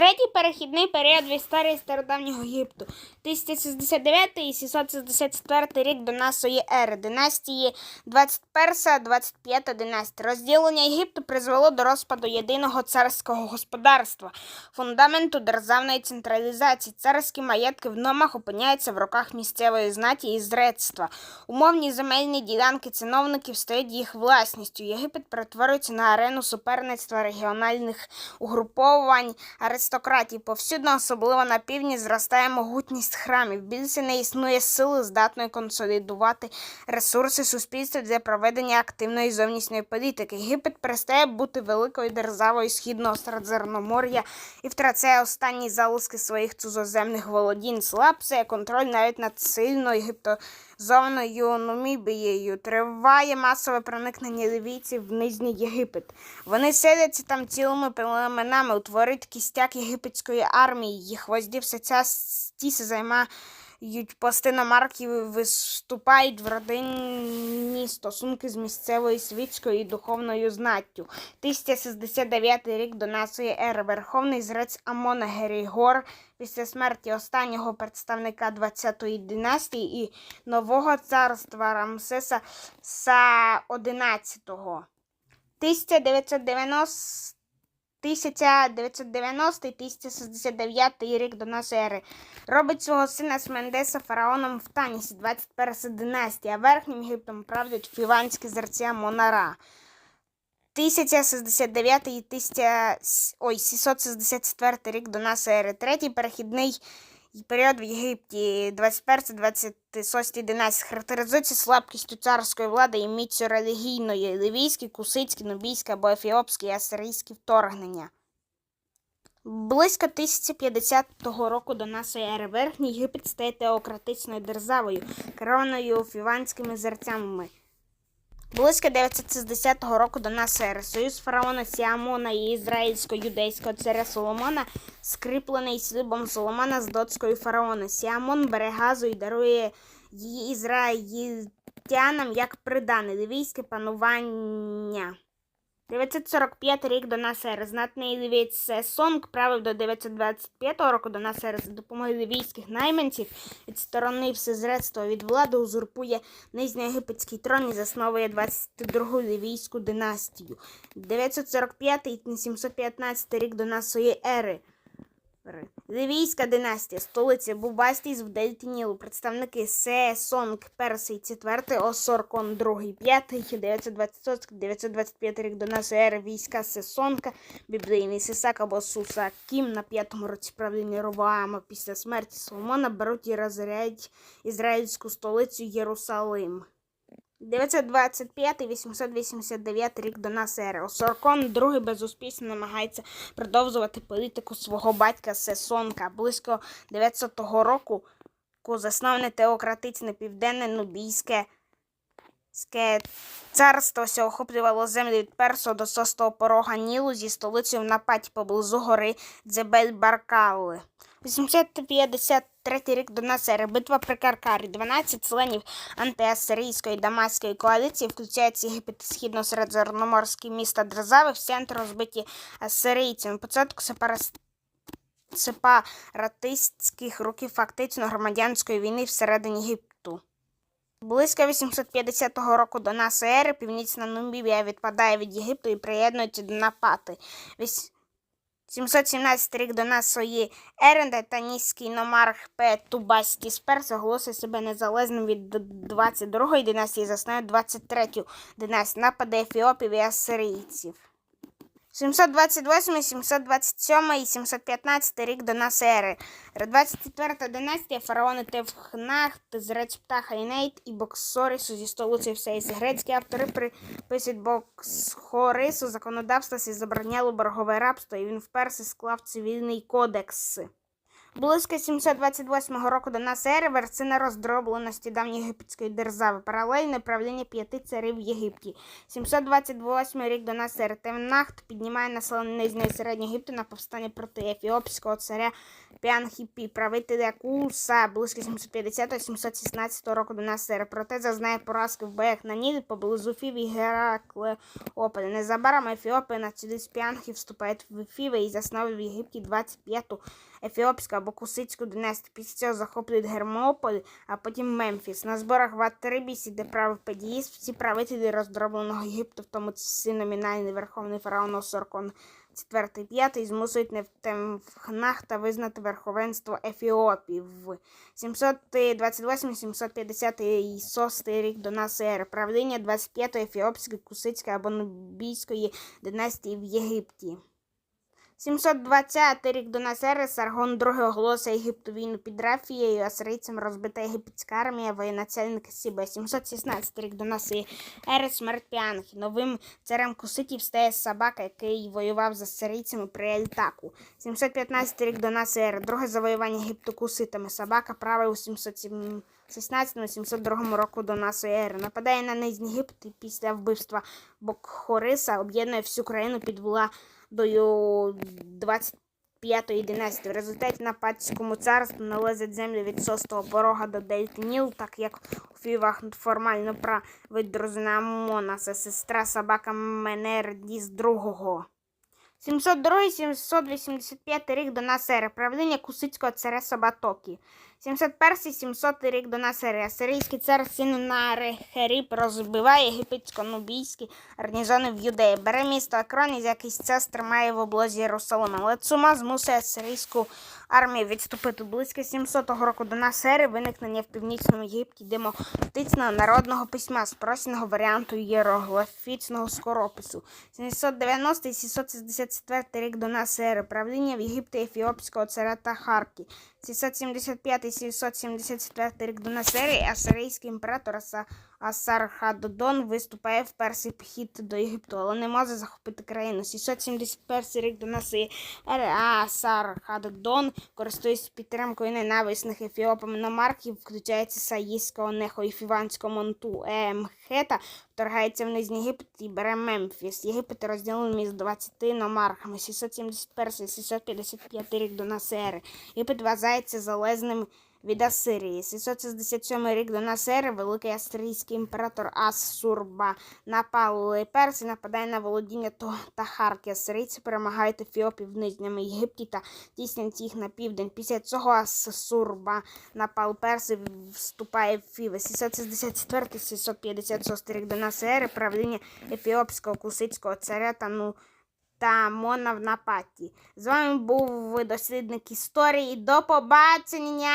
Третій перехідний період в історії стародавнього Єгипту. 1069 і 764 рік до нашої ери. Династії 21-25 династія. Розділення Єгипту призвело до розпаду єдиного царського господарства, фундаменту державної централізації. Царські маєтки в номах опиняються в руках місцевої знаті і зредства. Умовні земельні ділянки циновників стають їх власністю. Єгипет перетворюється на арену суперництва регіональних угруповань аристократії. Повсюдно, особливо на півдні, зростає могутність храмів. Більше не існує сили, здатної консолідувати ресурси суспільства для проведення активної зовнішньої політики. Єгипет перестає бути великою державою східного Середземномор'я і втрачає останні залишки своїх цузоземних володінь. Слабшає контроль навіть над сильною єгиптозованою Нумібією. Триває масове проникнення лівійців в Нижній Єгипет. Вони селяться там цілими племенами, утворюють кістяк єгипетської армії. Їх воздів все Стіса займають пости на марки, виступають в родинні стосунки з місцевою світською і духовною знаттю. 1069 рік до нашої ери. Верховний зрець Амона Герігор після смерті останнього представника 20-ї династії і нового царства Рамсеса Са 11-го. 1990 1990-1069 рік до нашої ери. Робить свого сина Смендеса фараоном в Танісі, 21 династія. Верхнім Єгиптом правдять фіванські зерця Монара. 1069 і 1000, ой, 764 рік до нашої ери. Третій перехідний період в Єгипті 21-26 династії характеризується слабкістю царської влади і міцю релігійної, ливійські, кусицькі, нубійські або ефіопські і асирійські вторгнення. Близько 1050 року до нашої ери Верхній Єгипет стає теократичною державою, керованою фіванськими зерцями. Близько 960 року до нас Союз фараона Сіамона і ізраїльсько-юдейського царя Соломона скріплений слібом Соломона з дотською фараона. Сіамон бере газу і дарує її ізраїльтянам як придане ливійське панування. 945 рік до нас ери. Знатний лівієць Сесонг правив до 925 року до нас ери за допомогою лівійських найманців відсторонив всезредство від влади, узурпує нижньоєгипетський трон і засновує 22-гу лівійську династію. 945 і 715 рік до нашої ери. Ливійська династія, столиця Бубастіс в Дельті Нілу, представники Се, Сонг, Персий, четвертий, Осоркон, другий, п'ятий, 925 рік до нашої ери, війська Сесонка, біблійний Сисак або Суса Кім на п'ятому році правління Ровоама після смерті Соломона беруть і розрядять ізраїльську столицю Єрусалим. 925-889 рік до нас ери. Осоркон другий безуспішно намагається продовжувати політику свого батька Сесонка. Близько 900 року засноване теократичне південне нубійське царство охоплювало землю від персого до состого порога Нілу зі столицею в нападі поблизу гори Дзебель-Баркали. 853 рік до нас ери. Битва при Каркарі. 12 членів антиасирійської дамаської коаліції, включаючи Єгипет східно-середземноморські міста держави, в центр розбиті асирійцями. Початку сепаратистських років фактично громадянської війни всередині Єгипту. Близько 850 року до нашої ери північна Нумбія відпадає від Єгипту і приєднується до Напати. Вісь- 717 рік до нашої еренди таніський номарх П. Тубаський Сперс оголосив себе незалежним від 22-ї династії, заснує 23-ю династію напади ефіопів і асирійців. 728, 727 і 715 рік до нас ери. 24 династія фараони Тевхнах, Зрець Птаха Інейт і Боксорису зі столиці Всеїсі. Грецькі автори приписують Боксхорису законодавство зі забороняло боргове рабство, і він вперше склав цивільний кодекс. Близько 728 року до нас ери вершина роздробленості давньої єгипетської держави, паралельне правління п'яти царів в Єгипті. 728 рік до нас ери Темнахт піднімає населення Нижньої середнього Єгипту на повстання проти ефіопського царя Піанхіпі, правителя Куса, близько 750-716 року до нас ери. Проте зазнає поразки в боях на Нілі поблизу Фів і Гераклеополи. Незабаром Ефіопія на чолі з Піанхі вступають в Фіве і засновує в Єгипті 25-ту ефіопську або кусицьку династію. Після цього захоплюють Гермополь, а потім Мемфіс. На зборах в Атрибісі, де правив Педіїс, всі правителі роздробленого Єгипту, в тому числі номінальний верховний фараон Осоркон четвертий, п'ятий, змусують Нефтемхнахта визнати верховенство Ефіопії в 728-756 рік до нас ери. Правління 25-ї ефіопської, кусицької або нубійської династії в Єгипті. 720 рік до нас ери Саргон II оголосив Єгипту війну під Рафією, асирійцям розбита єгипетська армія, воєначальник Сіба. 716 рік до нас ери смерть Піанхі. Новим царем Куситів стає Сабака, який воював з асирійцями при Ельтаку. 715 рік до нас ери. Друге завоювання Єгипту Куситами. Сабака правив у 716-702 року до нашої ери. Нападає на Єгипет і після вбивства Бокхориса об'єднує всю країну під владою 25-ї династії. В результаті на Патському царству належать землі від шостого порога до Дельти Ніл, так як у Фівах формально править дружина Амона, це сестра собака Менердіс II. 702-785 рік до нас ери. Правління Кусицького царя Собатокі. 701-700 рік до нас ери. Сирійський цар Сіннар Херіб розбиває єгипетсько-нубійські гарнізони в Юдеї. Бере місто Акрон, із якийсь цес тримає в облозі Єрусалима. Але змусить сирійську армію відступити. Близько 700 року до нас ери виникнення в північному Єгипті демократичного народного письма, спросеного варіанту єроглофічного скоропису. 790-764 рік до нас ери. Правління в Єгипті Ефіопського царя Тахаркі. 775 1774 рік до нас ери, асирійський імператор Аса Асархаддон виступає в перший похід до Єгипту, але не може захопити країну. 671 рік до нас ери. Асархаддон, користуючись підтримкою ненависних ефіопами номархів, включається Саїського Нехо і Фіванського Монту Емхета, вторгається в Нижній Єгипет і бере Мемфіс. Єгипет розділений між 20 номархами. 671-655 рік до нас ери. Єгипет вважається залежним від Асирії. 667 рік до нас ери великий асирійський імператор Ассурба напали перси, нападає на володіння То- Тахарки. Асирійці перемагають Ефіопів в Нижньому Єгипті та тіснять їх на південь. Після цього Ассурба напал перси, вступає в Фіви. 664-656 рік до нас ери правління ефіопського кусицького царя та ну та Мона в нападі. З вами був дослідник історії. До побачення!